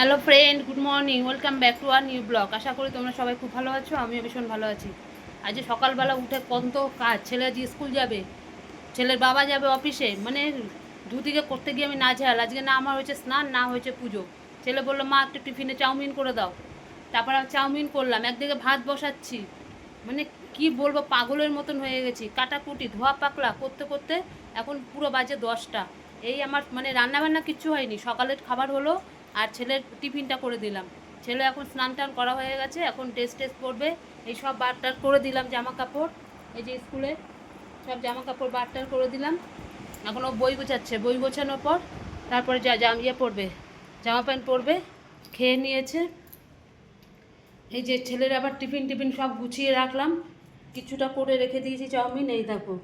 Hello friend good morning welcome back to our new blog আশা করি তোমরা সবাই খুব ভালো আছো, আমিও ভীষণ ভালো আছি। আজকে সকালবেলা উঠে কত কাজ ছেলে আজকে স্কুল যাবে, ছেলের বাবা যাবে অফিসে মানে দুদিকে করতে গিয়ে আমি না ঝাল। আজকে না আমার হয়েছে স্নান, না হয়েছে পুজো। ছেলে বলল, মা, একটু টিফিনে চাউমিন করে দাও। তারপর আমি চাউমিন করলাম, একদিকে ভাত বসাচ্ছি। মানে কি বলব, পাগলের মতন হয়ে গেছি। কাটাকুটি, ধোয়া পাকলা করতে করতে এখন পুরো বাজে দশটা। এই আমার মানে রান্নাবান্না কিচ্ছু হয়নি। সকালের খাবার হলো আর ছেলের টিফিনটা করে দিলাম। ছেলে এখন স্নান টান করা হয়ে গেছে, এখন টেস্ট টেস্ট করবে। এই সব বারটার করে দিলাম জামা কাপড়। এই যে স্কুলে সব জামা কাপড় বারটার করে দিলাম। এখন ও বই গোছাচ্ছে, বই গোছানোর পর তারপরে যা, জাম ইয়ে পরবে, জামা প্যান্ট পরবে, খেয়ে নিয়েছে। এই যে ছেলের আবার টিফিন টিফিন সব গুছিয়ে রাখলাম। কিছুটা করে রেখে দিয়েছি চাউমিন, এই দেখো।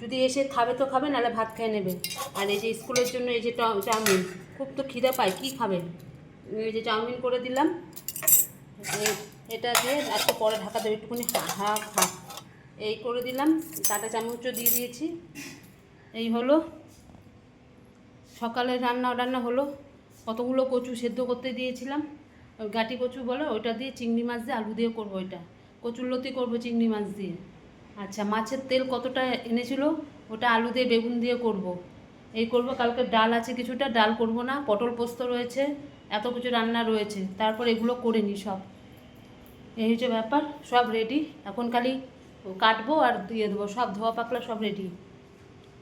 যদি এসে খাবে তো খাবে, নাহলে ভাত খেয়ে নেবে। আর এই যে স্কুলের জন্য এই যে চাউমিন, খুব তো খিদে পায়, কী খাবে? এই যে চাউমিন করে দিলাম। এটা দিয়ে আজকে পরে ঢাকা দেবে, একটুখানি হাফ হাফ এই করে দিলাম কাটা চামচও দিয়ে দিয়েছি। এই হলো। সকালে রান্না রান্না হলো, কতগুলো কচু সেদ্ধ করতে দিয়েছিলাম। গাটি কচু বলে, ওইটা দিয়ে চিংড়ি মাছ দিয়ে আলু দিয়ে করব ওইটা কচুর লতি করব চিংড়ি মাছ দিয়ে। আচ্ছা মাছের তেল কতটা এনেছিল? ওটা আলু দিয়ে, বেগুন দিয়ে করব। এই করব, কালকে ডাল আছে কিছুটা, ডাল করব না, পটল পোস্ত রয়েছে, এত কিছু রান্না রয়েছে, তারপর এগুলো করে নিই সব। এই হচ্ছে ব্যাপার, সব রেডি এখন খালি কাটবো আর দিয়ে দেবো, সব ধোয়া পাকলা সব রেডি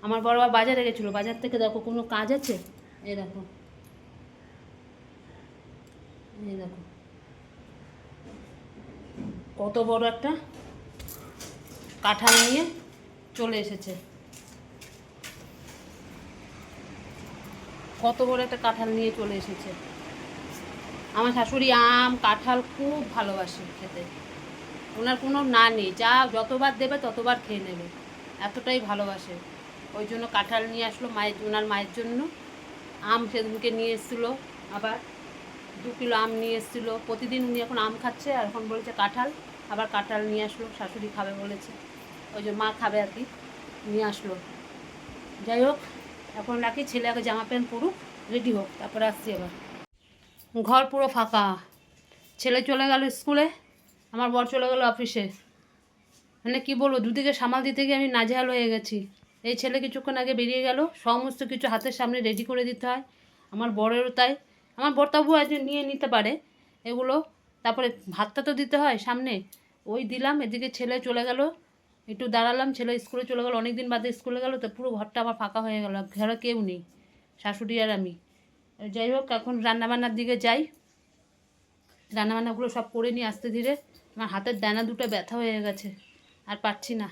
আমার বড় বাজারে গেছিল, বাজার থেকে দেখো কোনো কাজ আছে? এই দেখো। এই দেখো। কত বড় একটা কাঁঠাল নিয়ে চলে এসেছে। কত বড় একটা কাঁঠাল নিয়ে চলে এসেছে। আমার শাশুড়ি আম, কাঁঠাল খুব ভালোবাসে খেতে। ওনার কোনো না নেই, যা যতবার দেবে ততবার খেয়ে নেবে। এতটাই ভালোবাসে। ওই জন্য কাঁঠাল নিয়ে আসলো মায়ের, ওনার মায়ের জন্য। আম সেদিনকে নিয়ে এসেছিল, আবার দু কিলো আম নিয়ে এসেছিল। প্রতিদিন উনি এখন আম খাচ্ছে আর এখন বলছে কাঁঠাল। আবার কাঁঠাল নিয়ে আসলো, শাশুড়ি খাবে বলেছে। ওই যে মা খাবে আর কি, নিয়ে আসলো। যাই হোক, এখন রাখি ছেলে আগে জামা প্যান্ট পরুক, রেডি হোক, তারপরে আসছি আবার। ঘর পুরো ফাঁকা। ছেলে চলে গেল স্কুলে, আমার বর চলে গেল অফিসে। মানে কি বলব, দুদিকে সামাল দিতে গিয়ে আমি নাজেহাল হয়ে গেছি। এই ছেলে কিছুক্ষণ আগে বেরিয়ে গেল, সমস্ত কিছু হাতের সামনে রেডি করে দিতে হয়। আমার বরেরও তাই। আমার বর তবু আজ নিয়ে নিতে পারে। এগুলো তারপরে ভাতটা তো দিতে হয় সামনে। ওই দিলাম, এদিকে ছেলে চলে গেল। একটু দাঁড়ালাম, ছেলে স্কুলে চলে গেল অনেক দিন বাদে স্কুলে গেল, তো পুরো ঘরটা আমার ফাঁকা হয়ে গেল, ঘরে কেউ নেই, শাশুড়ি আর আমি। যাই হোক, এখন রান্নাবান্নার দিকে যাই। রান্নাবান্নাগুলো সব করে নিই আস্তে ধীরে। আমার হাতের ডানা দুটো ব্যথা হয়ে গেছে, আর পারছি না।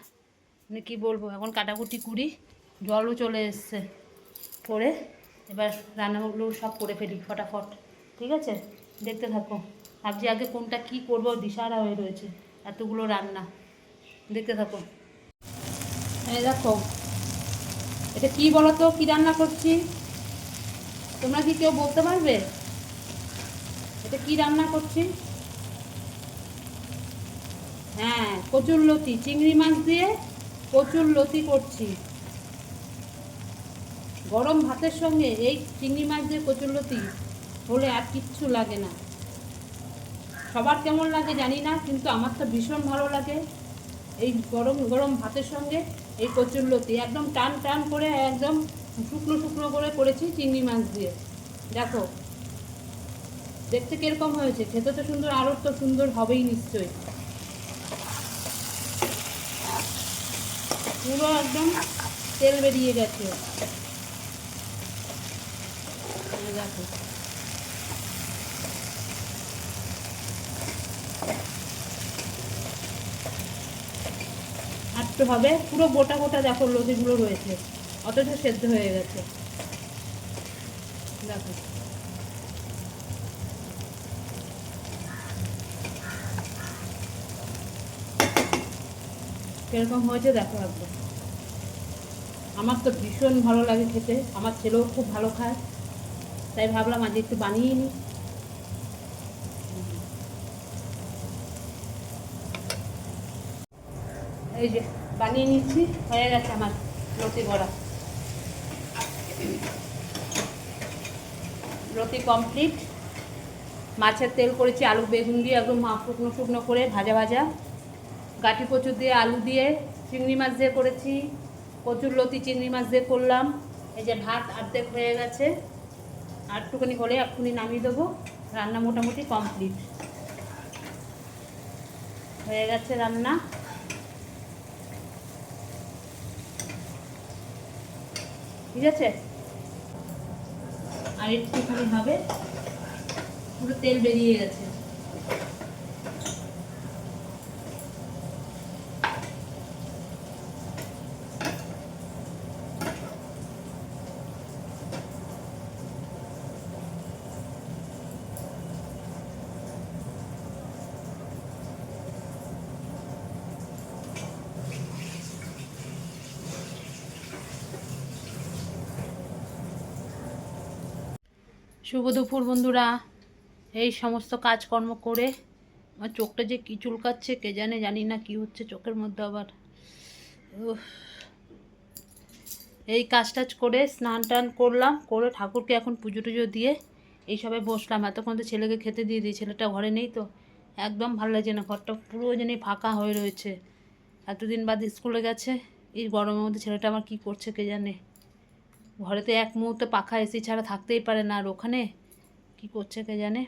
মানে কী বলব, এখন কাটাকুটি করি, জলও চলে এসছে। করে এবার রান্নাগুলো সব করে ফেলি, ফটাফট। ঠিক আছে? দেখতে থাকো। ভাবছি আগে কোনটা কী করব, দিশারা হয়ে রয়েছে। এতগুলো রান্না। দেখতে থাকো। এই দেখো। এটা কি বলো তো কী রান্না করছি? তোমরা কি কেউ বলতে পারবে? এটা কি রান্না করছি? হ্যাঁ কচুর লতি। চিংড়ি মাছ দিয়ে কচুর লতি করছি। গরম ভাতের সঙ্গে এই চিংড়ি মাছ দিয়ে কচুর লতি হলে আর কিচ্ছু লাগে না। সবার কেমন লাগে জানি না, কিন্তু আমার তো ভীষণ ভালো লাগে। এই গরম গরম ভাতের সঙ্গে এই কচুর লতি একদম টান টান করে একদম শুকনো শুকনো করে করেছি চিংড়ি মাছ দিয়ে। দেখো, দেখতে কীরকম হয়েছে? খেতে তো সুন্দর আরও তো সুন্দর হবেই নিশ্চয়ই। পুরো একদম তেল বেরিয়ে গেছে। দেখো। একটু হবে, পুরো গোটা গোটা দেখো লতিগুলো রয়েছে, অথচ সেদ্ধ হয়ে গেছে। দেখো। কীরকম হয়েছে দেখো একবার আমার তো ভীষণ ভালো লাগে খেতে, আমার ছেলেও খুব ভালো খায়, তাই ভাবলাম আজ একটু বানিয়ে নিই। এই যে বানিয়ে নিচ্ছি, হয়ে গেছে আমার লতি বড়া। লতি কমপ্লিট মাছের তেল করেছি, আলু, বেগুন দিয়ে একদম শুকনো শুকনো করে ভাজা ভাজা। গাঠি কচু দিয়ে আলু দিয়ে চিংড়ি মাছ দিয়ে করেছি, কচুর লতি চিংড়ি মাছ দিয়ে করলাম। এই যে ভাত অর্ধেক হয়ে গেছে, আর একটুখানি হলে এক্ষুনি নামিয়ে দেবো। রান্না মোটামুটি কমপ্লিট হয়ে গেছে রান্না। ঠিক আছে? আর একটুখানি হবে? পুরো তেল বেরিয়ে গেছে। শুভ দুপুর বন্ধুরা। এই সমস্ত কাজকর্ম করে আমার চোখটা যে কী চুলকাচ্ছে কে জানে, জানি না কি হচ্ছে চোখের মধ্যে আবার। এই কাজ টাজ করে স্নান টান করলাম, করে ঠাকুরকে এখন পুজো টুজো দিয়ে এই সবে বসলাম। এতক্ষণ তো ছেলেকে খেতে দিয়ে দিই, ছেলেটা ঘরে নেই তো। একদম ভালো লাগছে না, ঘরটা পুরো যেন ফাঁকা হয়ে রয়েছে। এতদিন বাদ স্কুলে গেছে, এই গরমের মধ্যে ছেলেটা আমার কি করছে কে জানে। ঘরে তো এক মুহূর্তে পাখা এসি ছাড়া থাকতেই পারে না, আর ওখানে? কী করছে কে জানে?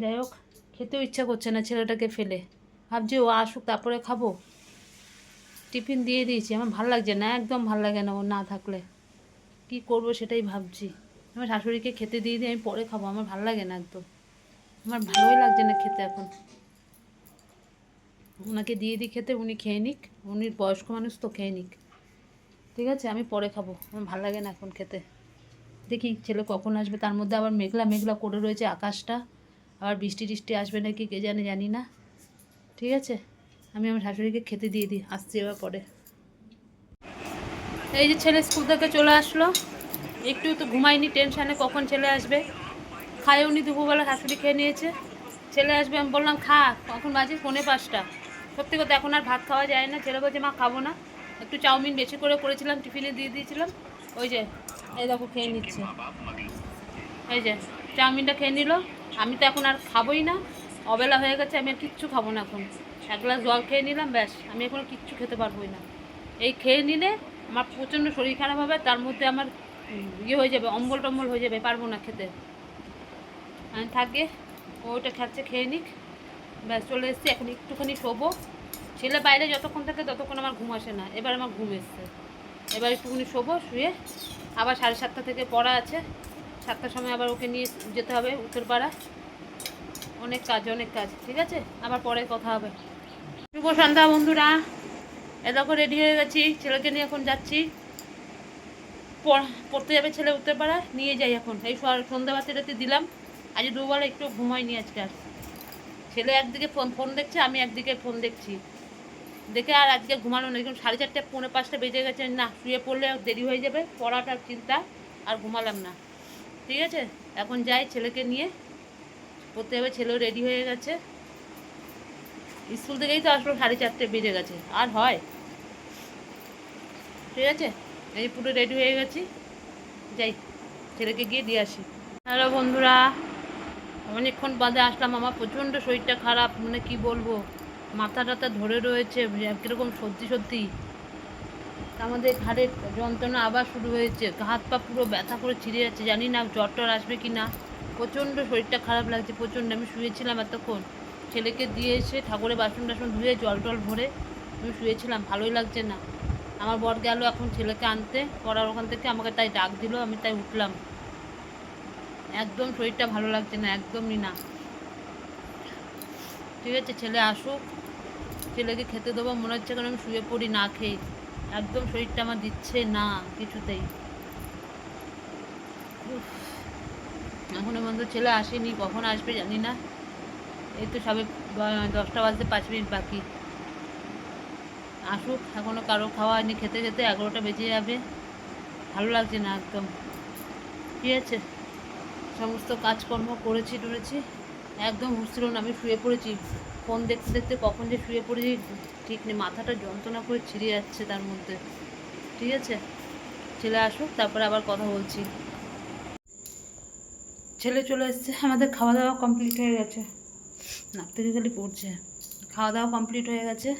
যাই হোক, খেতেও ইচ্ছা করছে না ছেলেটাকে ফেলে। ভাবছি ও আসুক, তারপরে খাব। টিফিন দিয়ে দিয়েছি, আমার ভালো লাগছে না, একদম ভালো লাগে না ও না থাকলে। কি করব সেটাই ভাবছি। আমার শাশুড়িকে খেতে দিয়ে দিয়ে আমি পরে খাব, আমার ভালো লাগে না একদম। আমার ভালোই লাগছে না খেতে এখন। ওনাকে দিয়ে দিই খেতে, উনি খেয়ে নিক উনি বয়স্ক মানুষ তো খেয়ে নিক। ঠিক আছে? আমি পরে খাব। আমার ভালো লাগে না এখন খেতে। দেখি, ছেলে কখন আসবে? তার মধ্যে আবার মেঘলা মেঘলা করে রয়েছে আকাশটা। আবার বৃষ্টি টিষ্টি আসবে নাকি কে জানে, জানি না। ঠিক আছে? আমি আমার শাশুড়িকে খেতে দিয়ে দিই। আসছি এবার পরে। এই যে ছেলে স্কুল থেকে চলে আসলো। একটু তো ঘুমাইনি টেনশানে কখন ছেলে আসবে? খায়ও নি, দুপুরবেলা শাশুড়ি খেয়ে নিয়েছে। ছেলে আসবে, আমি বললাম, খা, কখন বাজে? পৌনে পাঁচটা। সত্যি কথা, এখন আর ভাত খাওয়া যায় না। ছেলে বলছে, মা, খাব না। একটু চাউমিন বেশি করে করেছিলাম, টিফিনে দিয়ে দিয়েছিলাম। ওই যে, এই দেখো, খেয়ে নিচ্ছে। এই যে, চাউমিনটা খেয়ে নিল। আমি তো এখন আর খাবোই না। অবেলা হয়ে গেছে, আমি আর কিচ্ছু খাব না এখন। এক গ্লাস জল খেয়ে নিলাম, ব্যাস। আমি এখন কিচ্ছু খেতে পারবোই না। এই খেয়ে নিলে আমার প্রচণ্ড শরীর খারাপ হবে, তার মধ্যে আমার ইয়ে হয়ে যাবে, অম্বল টম্বল হয়ে যাবে, পারব না খেতে। আমি থাকে ও ওটা খাচ্ছে, খেয়ে নিক। ব্যাস, চলে এসছি, এখন একটুখানি শোবো। ছেলে বাইরে যতক্ষণ থাকে ততক্ষণ আমার ঘুম আসে না। এবার আমার ঘুম এসছে। এবার একটুখানি শোবো, শুয়ে। আবার সাড়ে সাতটা থেকে পড়া আছে। সাতটার সময় আবার ওকে নিয়ে যেতে হবে উত্তরপাড়া অনেক কাজ অনেক কাজ, ঠিক আছে? আবার পরে কথা হবে। শুভ সন্ধ্যা বন্ধুরা। এ দেখো রেডি হয়ে গেছি। ছেলেকে নিয়ে এখন যাচ্ছি। পড়- পড়তে যাবে ছেলে উত্তরপাড়া নিয়ে যাই এখন। এই স- সন্ধ্যা বাতিটাতে দিলাম। আজ দুবেলা একটু ঘুমাইনি আজকে আর। ছেলে একদিকে ফোন ফোন দেখছে, আমি একদিকে ফোন দেখছি। দেখে আর আজকে ঘুমানো নেই কারণ সাড়ে চারটে, পৌনে পাঁচটা বেজে গেছে। না, শুয়ে পড়লে দেরি হয়ে যাবে। পড়াটার চিন্তা, আর ঘুমালাম না। ঠিক আছে? এখন যাই ছেলেকে নিয়ে। পড়তে হবে ছেলেও রেডি হয়ে গেছে। স্কুল থেকেই তো আসলো, সাড়ে চারটে বেজে গেছে। আর হয়। ঠিক আছে? এই পুরো রেডি হয়ে গেছি। যাই, ছেলেকে গিয়ে দিয়ে আসি। হ্যালো বন্ধুরা, অনেকক্ষণ বাদে আসলাম। আমার প্রচণ্ড শরীরটা খারাপ। মানে কি বলব? মাথা টাথা ধরে রয়েছে কীরকম সত্যি সত্যি আমাদের ঘাড়ের যন্ত্রণা আবার শুরু হয়েছে। হাত পা পুরো ব্যথা করে ছিঁড়ে যাচ্ছে, জানি না জ্বর টর আসবে কি না। প্রচণ্ড শরীরটা খারাপ লাগছে, প্রচণ্ড। আমি শুয়েছিলাম এতক্ষণ। ছেলেকে দিয়ে এসে ঠাকুরের বাসন টাসন ধুয়ে জল টল ভরে আমি শুয়েছিলাম, ভালোই লাগছে না। আমার বর গেল এখন ছেলেকে আনতে, পড়ার ওখান থেকে আমাকে তাই ডাক দিল, আমি তাই উঠলাম। একদম শরীরটা ভালো লাগছে না, একদমই না। ঠিক আছে, ছেলে আসুক। ছেলেকে খেতে দেবো, মনে হচ্ছে কারণ আমি শুয়ে পড়ি, না খেয়ে। একদম শরীরটা আমার দিচ্ছে না, কিছুতেই। এখনও পর্যন্ত ছেলে আসেনি, কখন আসবে জানি না। এই তো সবে দশটা বাজতে পাঁচ মিনিট বাকি। আসুক এখনও কারও খাওয়া হয়নি, খেতে খেতে এগারোটা বেজে যাবে। ভালো লাগছে না একদম। ঠিক আছে। সমস্ত কাজকর্ম করেছি টরেছি। একদম হুঁশ ছিল না আমি শুয়ে পড়েছি। ফোন দেখতে দেখতে কখন যে শুয়ে পড়েছি, ঠিক নেই, মাথাটা যন্ত্রণা করে ছিঁড়ে যাচ্ছে তার মধ্যে। ঠিক আছে? ছেলে আসুক, তারপরে আবার কথা বলছি। ছেলে চলে এসছে, আমাদের খাওয়া দাওয়া কমপ্লিট হয়ে গেছে। নাক থেকে খালি পড়ছে। খাওয়া দাওয়া কমপ্লিট হয়ে গেছে।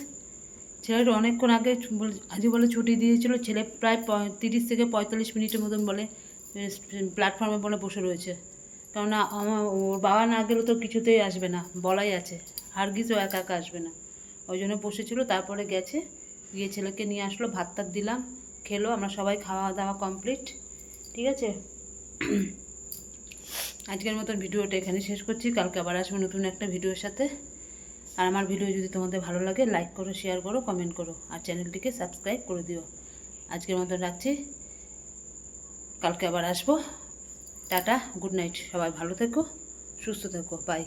ছেলেটা অনেকক্ষণ আগে আজকে বলে ছুটি দিয়েছিল। ছেলে প্রায় তিরিশ থেকে পঁয়তাল্লিশ মিনিটের মতন বলে প্ল্যাটফর্মে বলে বসে রয়েছে। কেননা আমার ওর বাবা না গেলে তো কিছুতেই আসবে না, বলাই আছে। হারগিসও একা একা আসবে না। ওই জন্য বসেছিল, তারপরে গেছে, গিয়ে ছেলেকে নিয়ে আসলো ভাত টাত দিলাম, খেলো, আমরা সবাই খাওয়া দাওয়া কমপ্লিট ঠিক আছে? আজকের মতন ভিডিওটা এখানে শেষ করছি, কালকে আবার আসব নতুন একটা ভিডিওর সাথে। আর আমার ভিডিও যদি তোমাদের ভালো লাগে লাইক করো শেয়ার করো কমেন্ট করো, আর চ্যানেলটিকে সাবস্ক্রাইব করে দিও। আজকের মতন রাখছি, কালকে আবার আসব। টাটা গুড নাইট সবাই ভালো থেকো সুস্থ থেকো বাই